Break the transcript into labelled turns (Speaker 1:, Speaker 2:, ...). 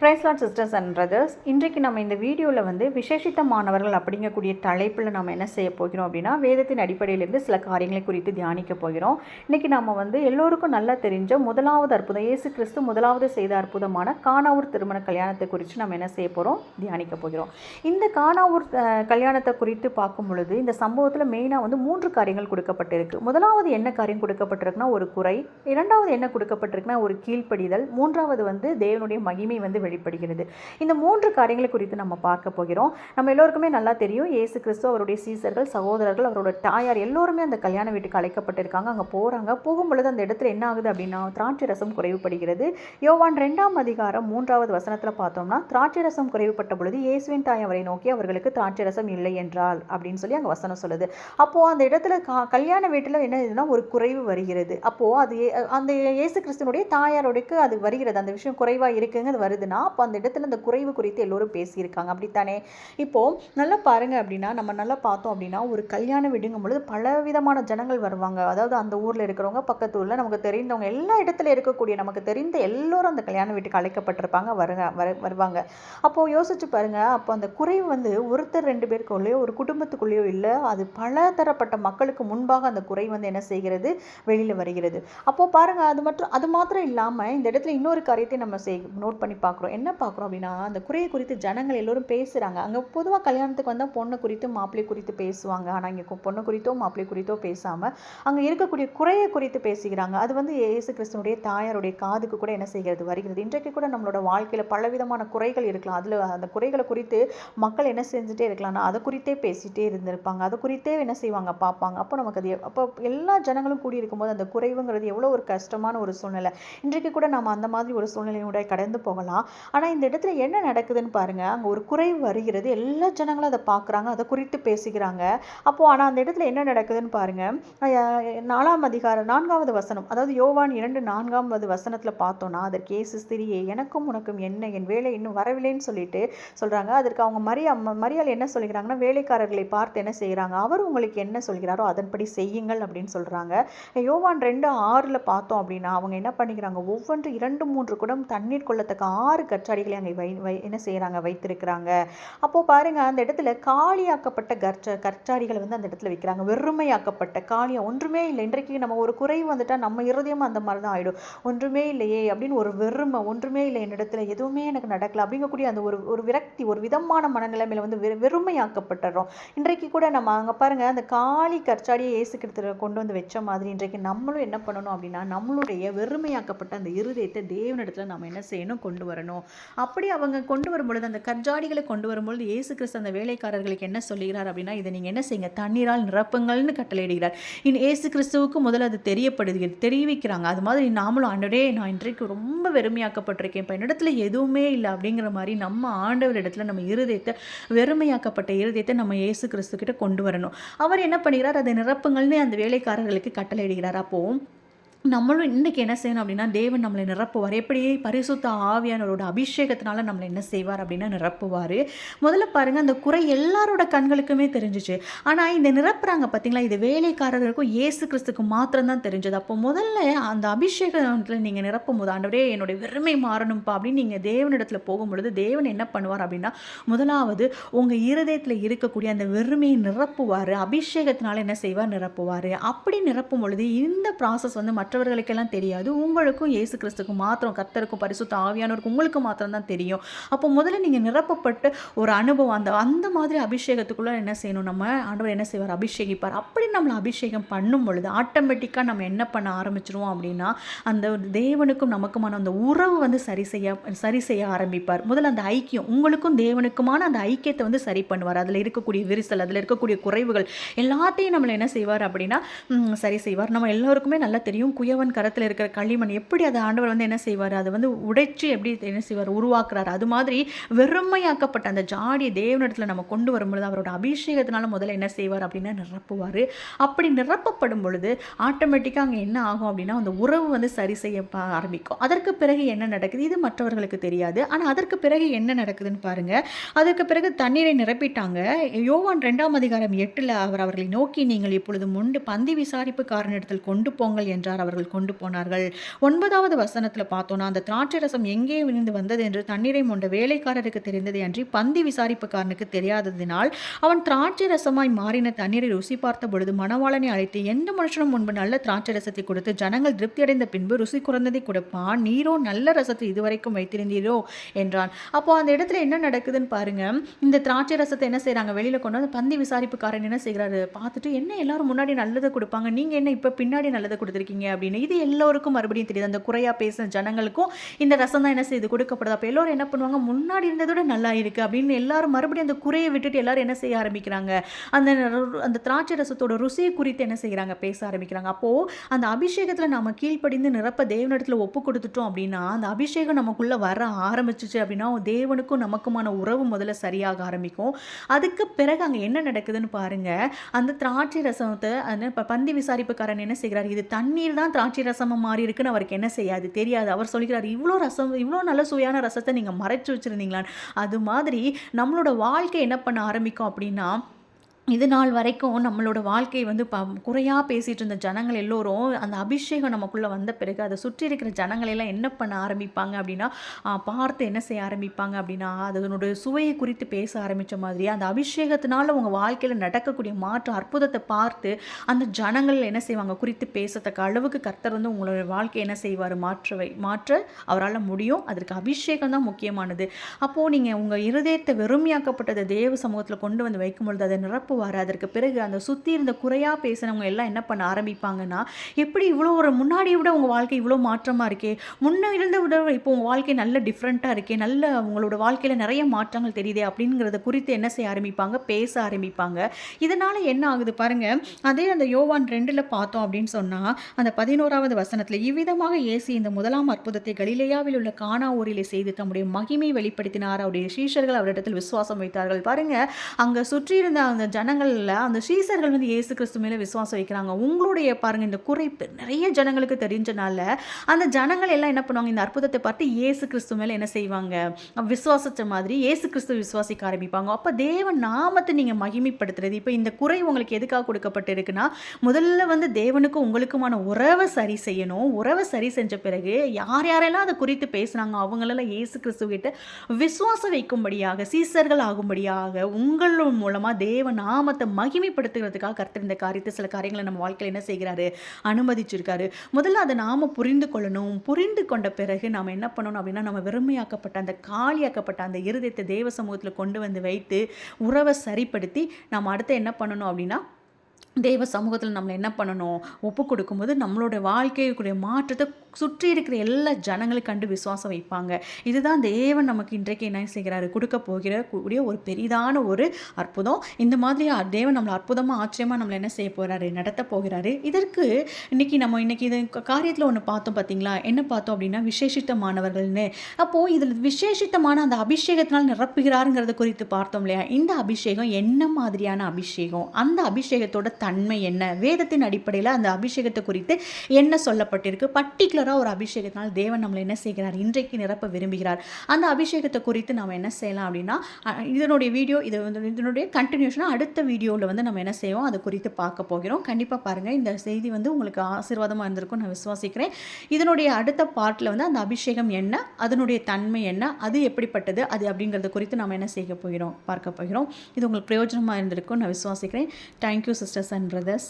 Speaker 1: பிரைஸ்லாட் sisters and brothers இன்றைக்கு நம்ம இந்த வீடியோவில் வந்து விசேஷித்த மாணவர்கள் அப்படிங்கக்கூடிய தலைப்பில் நம்ம என்ன செய்ய போகிறோம் அப்படின்னா வேதத்தின் அடிப்படையிலிருந்து சில காரியங்களை குறித்து தியானிக்க போகிறோம். இன்றைக்கி நம்ம வந்து எல்லோருக்கும் நல்லா தெரிஞ்ச முதலாவது அற்புதம் இயேசு கிறிஸ்து முதலாவது செய்த அற்புதமான காணாவூர் திருமண கல்யாணத்தை குறித்து நம்ம என்ன செய்ய போகிறோம் தியானிக்க போகிறோம். இந்த காணாவூர் கல்யாணத்தை குறித்து பார்க்கும் பொழுது இந்த சம்பவத்தில் மெயினாக வந்து மூன்று காரியங்கள் கொடுக்கப்பட்டிருக்கு. முதலாவது என்ன காரியம் கொடுக்கப்பட்டிருக்குன்னா ஒரு குறை. இரண்டாவது என்ன கொடுக்கப்பட்டிருக்குன்னா ஒரு கீழ்ப்படிதல். மூன்றாவது வந்து தேவனுடைய மகிமை வந்து வெளிப்படுகிறது. இந்த மூன்று காரியங்களை குறித்து நம்ம பார்க்க போகிறோம். நம்ம எல்லோருக்குமே நல்லா தெரியும். ஏசு கிறிஸ்து அவருடைய சீசர்கள் சகோதரர்கள் அவரோட தாயார் எல்லோருமே அந்த கல்யாண வீட்டுக்கு அழைக்கப்பட்டிருக்காங்க. அங்கே போகிறாங்க போகும்பொழுது அந்த இடத்துல என்ன ஆகுது அப்படின்னா திராட்சை ரசம் குறைவுபடுகிறது. யோவான் ரெண்டாம் அதிகாரம் மூன்றாவது வசனத்தில் பார்த்தோம்னா திராட்சை ரசம் குறைவுபட்ட பொழுது இயேசுவின் தாய் அவரை நோக்கி அவர்களுக்கு திராட்சை ரசம் இல்லை என்றால் அப்படின்னு சொல்லி அங்கே வசனம் சொல்லுது. அப்போது அந்த இடத்துல கல்யாண வீட்டில் என்ன இதுனா ஒரு குறைவு வருகிறது. அப்போது அது அந்த இயேசு கிறிஸ்துனுடைய தாயாரோடைக்கு அது வருகிறது. அந்த விஷயம் குறைவாக இருக்குங்க அது வருதுன்னா அப்போ அந்த இடத்துல அந்த குறைவு குறித்து எல்லோரும் பேசியிருக்காங்க. அப்படித்தானே? இப்போது நல்லா பாருங்க அப்படின்னா நம்ம நல்லா பார்த்தோம் அப்படின்னா ஒரு கல்யாணம் விடுங்கும் பொழுது பலவிதமான ஜனங்கள் வருவாங்க. அதாவது அந்த ஊரில் இருக்கிறவங்க பக்கத்து ஊரில் நமக்கு தெரிந்தவங்க எல்லா இடத்துல இருக்கக்கூடிய நமக்கு தெரிந்த எல்லோரும் அந்த கல்யாண வீட்டுக்கு அழைக்கப்பட்டிருப்பாங்க வருங்க வர வருவாங்க. அப்போது யோசிச்சு பாருங்கள் அப்போ அந்த குறைவு வந்து ஒருத்தர் ரெண்டு பேருக்குள்ளேயோ ஒரு குடும்பத்துக்குள்ளேயோ இல்லை அது பல தரப்பட்ட மக்களுக்கு முன்பாக அந்த குறை வந்து என்ன செய்கிறது? வெளியில் வருகிறது. அப்போது பாருங்கள் அது மட்டும் அது மாத்திரம் இல்லாமல் இந்த இடத்துல இன்னொரு காரியத்தை நம்ம செய் நோட் பண்ணி பார்க்குறோம். என்ன பார்க்குறோம் அப்படின்னா அந்த குறையை குறித்து ஜனங்கள் எல்லோரும் பேசுகிறாங்க அங்கே பொதுவாக கல்யாணத்துக்கு வந்தால் பொண்ணு குறித்து மாப்பிள்ளை குறித்து பேசுவாங்க. ஆனால் இங்கே பொண்ணு குறித்தோ மாப்பிள்ளை குறித்தோ பேசாமல் அங்கே இருக்கக்கூடிய குறையை குறித்து பேசுகிறாங்க அது வந்து இயேசு கிறிஸ்துனுடைய தாயாருடைய காதுக்கு கூட என்ன செய்கிறது? வருகிறது. இன்றைக்கு கூட நம்மளோட வாழ்க்கையில் பலவிதமான குறைகள் இருக்கலாம். அதில் அந்த குறைகளை குறித்து மக்கள் என்ன செஞ்சுட்டே இருக்கலாம்னா அதை குறித்தே பேசிகிட்டே இருந்திருப்பாங்க. அதை குறித்தே என்ன செய்வாங்க? பார்ப்பாங்க. அப்போ நமக்கு அது அப்போ எல்லா ஜனங்களும் கூடி இருக்கும்போது அந்த குறைவுங்கிறது எவ்வளோ ஒரு கஷ்டமான ஒரு சூழ்நிலை. இன்றைக்கு கூட நம்ம அந்த மாதிரி ஒரு சூழ்நிலையோட கடந்து போகலாம். ஆனால் இந்த இடத்துல என்ன நடக்குதுன்னு பாருங்க. அங்கே ஒரு குறைவு வருகிறது. எல்லா ஜனங்களும் அதை பார்க்குறாங்க. அதை குறித்து பேசுகிறாங்க. அப்போது ஆனால் அந்த இடத்துல என்ன நடக்குதுன்னு பாருங்க. நாலாம் அதிகாரம் நான்காவது வசனம். அதாவது யோவான் இரண்டு நான்காவது வசனத்தில் பார்த்தோன்னா அதற்கு ஏசு ஸ்திரியே எனக்கும் உனக்கும் என்ன? என் வேலை இன்னும் வரவில்லைன்னு சொல்லிட்டு சொல்கிறாங்க அதற்கு அவங்க மரியா ம- மரியாள் என்ன சொல்கிறாங்கன்னா வேலைக்காரர்களை பார்த்து என்ன செய்கிறாங்க? அவர் உங்களுக்கு என்ன சொல்கிறாரோ அதன்படி செய்யுங்கள் அப்படின்னு சொல்கிறாங்க யோவான் ரெண்டு ஆறில் பார்த்தோம் அப்படின்னா அவங்க என்ன பண்ணிக்கிறாங்க? ஒவ்வொன்று இரண்டு மூன்று குடம் தண்ணீர் கொள்ளத்தக்க ஆறு கற்றாடிகளை அங்கே வை வை என்ன செய்கிறாங்க வைத்திருக்கிறாங்க. அப்போது பாருங்கள் அந்த இடத்துல காலியாக்கப்பட்ட கற்ற கற்றாடிகளை வந்து அந்த இடத்துல வைக்கிறாங்க. வெறுமையாக்கப்பட்ட காலியாக ஒன்றுமே இல்லை. இன்றைக்கு நம்ம ஒரு குறைவு வந்துட்டால் நம்ம இருதயம் அந்த மாதிரி தான் ஆகிடும் ஒன்றுமே இல்லையே அப்படின்னு ஒரு வெறுமை ஒன்றுமே இல்லை என்னிடத்துல எதுவுமே எனக்கு நடக்கல அப்படிங்கக்கூடிய அந்த ஒரு ஒரு விரக்தி ஒரு விதமான மனநிலைமையில வந்து வெறு வெறுமையாக்கப்பட்டுறோம். இன்றைக்கு கூட நம்ம அங்கே பாருங்கள் அந்த காலி கற்சாடியை இயேசு கொண்டு வந்து வச்ச மாதிரி இன்றைக்கு நம்மளும் என்ன பண்ணணும் அப்படின்னா நம்மளுடைய வெறுமையாக்கப்பட்ட அந்த இருதயத்தை தேவனிடத்தில் நம்ம என்ன செய்யணும் கொண்டு வரணும். அப்படி அவங்க கொண்டு வரும்பொழுது அந்த கற்சாடிகளை கொண்டு வரும்பொழுது இயேசு கிறிஸ்து அந்த வேலைக்காரர்களுக்கு என்ன சொல்லுகிறார் அப்படின்னா இதை நீங்கள் என்ன செய்யுங்க தண்ணீரால் நிரப்புங்கள்னு கட்டளையிடுகிறார். இன் ஏசு கிறிஸ்துவுக்கு முதல்ல அது தெரியப்படுகிறது தெரிவிக்கிறாங்க. அது மாதிரி நாமளும் ஆண்டவரே நான் இன்றைக்கு ரொம்ப வெறுமையாக்கப்பட்டிருக்கேன். இப்போ என்னிடத்துல எதுவுமே இல்லை அப்படிங்கிற மாதிரி நம்ம ஆண்டவர் இடத்துல நம்ம இருதயத்தை வெறுமையாக்கப்பட்ட இருதயத்தை நம்ம ஏசு கிறிஸ்து கிட்ட கொண்டு வரணும். அவர் என்ன பண்ணுகிறார்? அதை நிரப்புங்கள்னு அந்த வேலைக்காரர்களுக்கு கட்டளையிடுகிறார். அப்போது நம்மளும் இன்னைக்கு என்ன செய்யணும் அப்படின்னா தேவன் நம்மளை நிரப்புவார். எப்படி பரிசுத்த ஆவியானவரோட அபிஷேகத்தினால நம்மளை என்ன செய்வார் அப்படின்னா நிரப்புவார். முதல்ல பாருங்கள் அந்த குறை எல்லாரோட கண்களுக்குமே தெரிஞ்சிச்சு. ஆனால் இந்த நிரப்புறாங்க பார்த்தீங்களா இது வேலைக்காரர்களுக்கும் இயேசு கிறிஸ்துக்கு மாத்திரம்தான் தெரிஞ்சது. அப்போ முதல்ல அந்த அபிஷேகத்தில் நீங்கள் நிரப்பும் போது ஆண்டவரே என்னுடைய வெறுமை மாறணும்ப்பா அப்படின்னு நீங்கள் தேவனிடத்தில் போகும்பொழுது தேவன் என்ன பண்ணுவார் அப்படின்னா முதலாவது உங்கள் இருதயத்தில் இருக்கக்கூடிய அந்த வெறுமையை நிரப்புவார். அபிஷேகத்தினால என்ன செய்வார்? நிரப்புவார். அப்படி நிரப்பும் பொழுது இந்த ப்ராசஸ் வந்து மற்ற மற்றவர்களுக்கெல்லாம் தெரியாது. உங்களுக்கும் இயேசு கிறிஸ்துக்கும் மாத்திரம் கத்தருக்கும் பரிசுத்த ஆவியானவருக்கும் உங்களுக்கு மாத்திரம் தான் தெரியும். அப்போ முதல்ல நீங்கள் நிரப்பப்பட்டு ஒரு அனுபவம் அந்த அந்த மாதிரி அபிஷேகத்துக்குள்ளே என்ன செய்யணும்? நம்ம ஆண்டவர் என்ன செய்வார்? அபிஷேகிப்பார். அப்படி நம்மளை அபிஷேகம் பண்ணும் பொழுது ஆட்டோமேட்டிக்காக நம்ம என்ன பண்ண ஆரம்பிச்சிருவோம் அப்படின்னா அந்த தேவனுக்கும் நமக்குமான அந்த உறவு வந்து சரி செய்ய சரி செய்ய ஆரம்பிப்பார். முதல்ல அந்த ஐக்கியம் உங்களுக்கும் தேவனுக்குமான அந்த ஐக்கியத்தை வந்து சரி பண்ணுவார். அதில் இருக்கக்கூடிய விரிசல் அதில் இருக்கக்கூடிய குறைவுகள் எல்லாத்தையும் நம்மளை என்ன செய்வார் அப்படின்னா சரி செய்வார். நம்ம எல்லோருக்குமே நல்லா தெரியும். குயவன் கரத்தில் இருக்கிற களிமண் எப்படி அதை ஆண்டவர் வந்து என்ன செய்வார்? அதை வந்து உடைச்சு எப்படி என்ன செய்வார்? உருவாக்குறாரு. அது மாதிரி வெறுமையாக்கப்பட்ட அந்த ஜாடியை தேவனிடத்தில் நம்ம கொண்டு வரும்பொழுது அவரோட அபிஷேகத்தினால முதல்ல என்ன செய்வார் அப்படின்னா நிரப்புவார். அப்படி நிரப்பப்படும் பொழுது ஆட்டோமேட்டிக்காக அங்கே என்ன ஆகும் அப்படின்னா அந்த உறவு வந்து சரி செய்ய ஆரம்பிக்கும். அதற்கு பிறகு என்ன நடக்குது? இது மற்றவர்களுக்கு தெரியாது. ஆனால் அதற்கு பிறகு என்ன நடக்குதுன்னு பாருங்க. அதற்கு பிறகு தண்ணீரை நிரப்பிட்டாங்க. யோவான் ரெண்டாம் அதிகாரம் எட்டில் அவர் அவர்களை நோக்கி நீங்கள் இப்பொழுது முண்டு பந்தி விசாரிப்புக்காரனிடத்தில் கொண்டு போங்கள் என்றார். அவர்கள் கொண்டு போனார்கள். ஒன்பதாவது வசனத்தில் பார்த்தோன்னா அந்த திராட்சை ரசம் எங்கே விழுந்து வந்தது என்று தண்ணீரை மொண்ட வேலைக்காரருக்கு தெரிந்ததை அன்றி பந்தி விசாரிப்புக்காரனுக்கு தெரியாததினால் அவன் திராட்சை ரசமாய் மாறின தண்ணீரை ருசி பார்த்த பொழுது மணவாளனை அழைத்து எந்த மனுஷனும் முன்பு நல்ல திராட்சை ரசத்தை கொடுத்து ஜனங்கள் திருப்தி அடைந்த பின்பு ருசி குறைந்ததை கொடுப்பான் நீரோ நல்ல ரசத்தை இதுவரைக்கும் வைத்திருந்தீரோ? என்றான். அப்போ அந்த இடத்துல என்ன நடக்குதுன்னு பாருங்க. இந்த திராட்சை ரசத்தை என்ன செய்கிறாங்க வெளியில கொண்டு வந்து பந்தி விசாரிப்புக்காரன் என்ன செய்கிறாரு? பார்த்துட்டு என்ன எல்லாரும் முன்னாடி நல்லதை கொடுப்பாங்க? நீங்க என்ன இப்போ பின்னாடி நல்லதை கொடுத்துருக்கீங்க? அப்படின்னு. இது எல்லோருக்கும் மறுபடியும் தெரியுது. அந்த குறையா பேசின ஜனங்களுக்கும் இந்த ரசம் தான் என்ன செய்யுது கொடுக்கப்படுது. அப்போ எல்லோரும் என்ன பண்ணுவாங்க? முன்னாடி இருந்ததோட நல்லா இருக்கு அப்படின்னு எல்லாரும் மறுபடியும் அந்த குறையை விட்டுட்டு எல்லாரும் என்ன செய்ய ஆரம்பிக்கிறாங்க? அந்த அந்த திராட்சை ரசத்தோட ருசியை குறித்து என்ன செய்கிறாங்க பேச ஆரம்பிக்கிறாங்க. அப்போ அந்த அபிஷேகத்தில் நம்ம கீழ்ப்படிந்து நிரப்ப தேவனிடத்தில் ஒப்பு கொடுத்துட்டோம் அப்படின்னா அந்த அபிஷேகம் நமக்குள்ள வர ஆரம்பிச்சிச்சு அப்படின்னா தேவனுக்கும் நமக்குமான உறவு முதல்ல சரியாக ஆரம்பிக்கும். அதுக்கு பிறகு அங்கே என்ன நடக்குதுன்னு பாருங்க. அந்த திராட்சை ரசத்தை அந்த பந்தி விசாரிப்புக்காரன் என்ன செய்கிறார்? இது தண்ணீர் தான் திராட்சை ரசமாக மாறி இருக்குன்னு அவருக்கு என்ன செய்யாது? தெரியாது. அவர் சொல்கிறார் இவ்வளோ ரசம் இவ்வளோ நல்ல சுவையான ரசத்தை நீங்கள் மறைச்சி வச்சிருந்தீங்களான்னு. அது மாதிரி நம்மளோட வாழ்க்கை என்ன பண்ண ஆரம்பிக்கும் அப்படின்னா இது நாள் வரைக்கும் நம்மளோட வாழ்க்கை வந்து ப குறையாக பேசிகிட்டு இருந்த ஜனங்கள் எல்லோரும் அந்த அபிஷேகம் நமக்குள்ளே வந்த பிறகு அதை சுற்றி இருக்கிற ஜனங்கள் எல்லாம் என்ன பண்ண ஆரம்பிப்பாங்க அப்படின்னா பார்த்து என்ன செய்ய ஆரம்பிப்பாங்க அப்படின்னா அதனுடைய சுவையை குறித்து பேச ஆரம்பித்த மாதிரி அந்த அபிஷேகத்தினால உங்கள் வாழ்க்கையில் நடக்கக்கூடிய மாற்று அற்புதத்தை பார்த்து அந்த ஜனங்கள் என்ன செய்வாங்க குறித்து பேசத்தக்க அளவுக்கு கர்த்தர் வந்து உங்களோட வாழ்க்கையை என்ன செய்வார்? மாற்றவை மாற்ற அவரால் முடியும். அதற்கு அபிஷேகம் தான் முக்கியமானது. அப்போது நீங்கள் உங்கள் இருதயத்தை வெறுமையாக்கப்பட்டதை தேவ சமூகத்தில் கொண்டு வந்து வைக்கும் பொழுது அதை நிரப்புவார் அதற்கு பிறகு அந்த சுற்றி இருந்த குறையாக பேசினவங்க எல்லாம் என்ன பண்ண ஆரம்பிப்பாங்கன்னா எப்படி இவ்வளோ ஒரு முன்னாடியை விட உங்கள் வாழ்க்கை இவ்வளோ மாற்றமாக இருக்கே? முன்ன இருந்த விட இப்போ உங்கள் வாழ்க்கை நல்ல டிஃப்ரெண்ட்டாக இருக்கே? நல்ல உங்களோட வாழ்க்கையில் நிறைய மாற்றங்கள் தெரியுதே? அப்படிங்கிறத குறித்து என்ன செய்ய ஆரம்பிப்பாங்க? பேச ஆரம்பிப்பாங்க. இதனால் என்ன ஆகுது பாருங்க. அதே அந்த யோவான் ரெண்டில் பார்த்தோம் அப்படின்னு சொன்னால் அந்த பதினோராவது வசனத்தில் இவ்விதமாக ஏசி இந்த முதலாம் அற்புதத்தை கலிலேயாவில் உள்ள கானா ஊரிலே செய்து தம்முடைய மகிமை வெளிப்படுத்தினார். அவருடைய சீஷர்கள் அவரிடத்தில் விசுவாசம் வைத்தார்கள். பாருங்க அங்கே சுற்றி இருந்த அந்த ஜனங்களில் அந்த சீசர்கள் வந்து இயேசு கிறிஸ்து மேலே விசுவாசம் வைக்கிறாங்க. உங்களுடைய பாருங்கள் இந்த குறைப்பு நிறைய ஜனங்களுக்கு தெரிஞ்சனால அந்த ஜனங்கள் எல்லாம் என்ன பண்ணுவாங்க? இந்த அற்புதத்தை பார்த்து இயேசு கிறிஸ்து மேலே என்ன செய்வாங்க? விசுவாசித்த மாதிரி இயேசு கிறிஸ்து விசுவாசிக்க ஆரம்பிப்பாங்க. அப்போ தேவன் நாமத்தை நீங்கள் மகிமைப்படுத்துறது. இப்போ இந்த குறை உங்களுக்கு எதுக்காக கொடுக்கப்பட்டிருக்குன்னா முதல்ல வந்து தேவனுக்கும் உங்களுக்குமான உறவை சரி செய்யணும். உறவை சரி செஞ்ச பிறகு யார் யாரெல்லாம் அதை குறித்து பேசுனாங்க அவங்களெல்லாம் இயேசு கிறிஸ்து கிட்ட விசுவாசம் வைக்கும்படியாக சீசர்கள் ஆகும்படியாக உங்கள் மூலமாக தேவனா நாமத்தை மகிமைப்படுத்துகிறதுக்காக கர்த்தர் இந்த காரியத்தை சில காரியங்களை நம்ம வாழ்க்கையில் என்ன செய்கிறாரு? அனுமதிச்சிருக்காரு. முதல்ல அதை நாம புரிந்து கொள்ளணும். புரிந்து கொண்ட பிறகு நாம் என்ன பண்ணணும் அப்படின்னா நம்ம வெறுமையாக்கப்பட்ட அந்த காலியாக்கப்பட்ட அந்த இருதயத்தை தேவ சமூகத்தில் கொண்டு வந்து வைத்து உறவை சரிப்படுத்தி நம்ம அடுத்து என்ன பண்ணணும் அப்படின்னா தெய்வ சமூகத்தில் நம்மளை என்ன பண்ணணும்? ஒப்பு கொடுக்கும்போது நம்மளோட வாழ்க்கைக்குரிய மாற்றத்தை சுற்றி இருக்கிற எல்லா ஜனங்களும் கண்டு விசுவாசம் வைப்பாங்க. இதுதான் தேவன் நமக்கு இன்றைக்கு என்ன செய்கிறாரு? கொடுக்க போகிற கூடிய ஒரு பெரிதான ஒரு அற்புதம். இந்த மாதிரி தேவன் நம்மளை அற்புதமாக ஆச்சரியமாக நம்மளை என்ன செய்ய போகிறாரு நடத்த போகிறாரு. இதற்கு இன்னைக்கு நம்ம இன்னைக்கு இது காரியத்தில் ஒன்று பார்த்தோம் பார்த்தீங்களா? என்ன பார்த்தோம் அப்படின்னா விசேஷித்தமானவர்கள்னு. அப்போது இதில் விசேஷித்தமான அந்த அபிஷேகத்தினால் நிரப்புகிறாருங்கிறத குறித்து பார்த்தோம் இல்லையா? இந்த அபிஷேகம் என்ன மாதிரியான அபிஷேகம்? அந்த அபிஷேகத்தோட தன்மை என்ன? வேதத்தின் அடிப்படையில் அந்த அபிஷேகத்தை குறித்து என்ன சொல்லப்பட்டிருக்கு? பர்டிகுலராக ஒரு அபிஷேகத்தினால் தேவன் நம்மளை என்ன செய்கிறார்? இன்றைக்கு நிரப்ப விரும்புகிறார். அந்த அபிஷேகத்தை குறித்து நம்ம என்ன செய்யலாம் அப்படின்னா இதனுடைய வீடியோ இது வந்து இதனுடைய கண்டினியூஷனாக அடுத்த வீடியோவில் வந்து நம்ம என்ன செய்வோம்? அதை குறித்து பார்க்க போகிறோம். கண்டிப்பாக பாருங்கள் இந்த செய்தி வந்து உங்களுக்கு ஆசீர்வாதமாக இருந்திருக்கும் நான் விசுவாசிக்கிறேன். இதனுடைய அடுத்த பார்ட்டில் வந்து அந்த அபிஷேகம் என்ன? அதனுடைய தன்மை என்ன? அது எப்படிப்பட்டது? அது அப்படிங்கிறத குறித்து நம்ம என்ன செய்ய போகிறோம்? பார்க்க போகிறோம். இது உங்களுக்கு பிரயோஜனமாக இருந்திருக்கும் நான் விசுவாசிக்கிறேன். Thank you sisters and brothers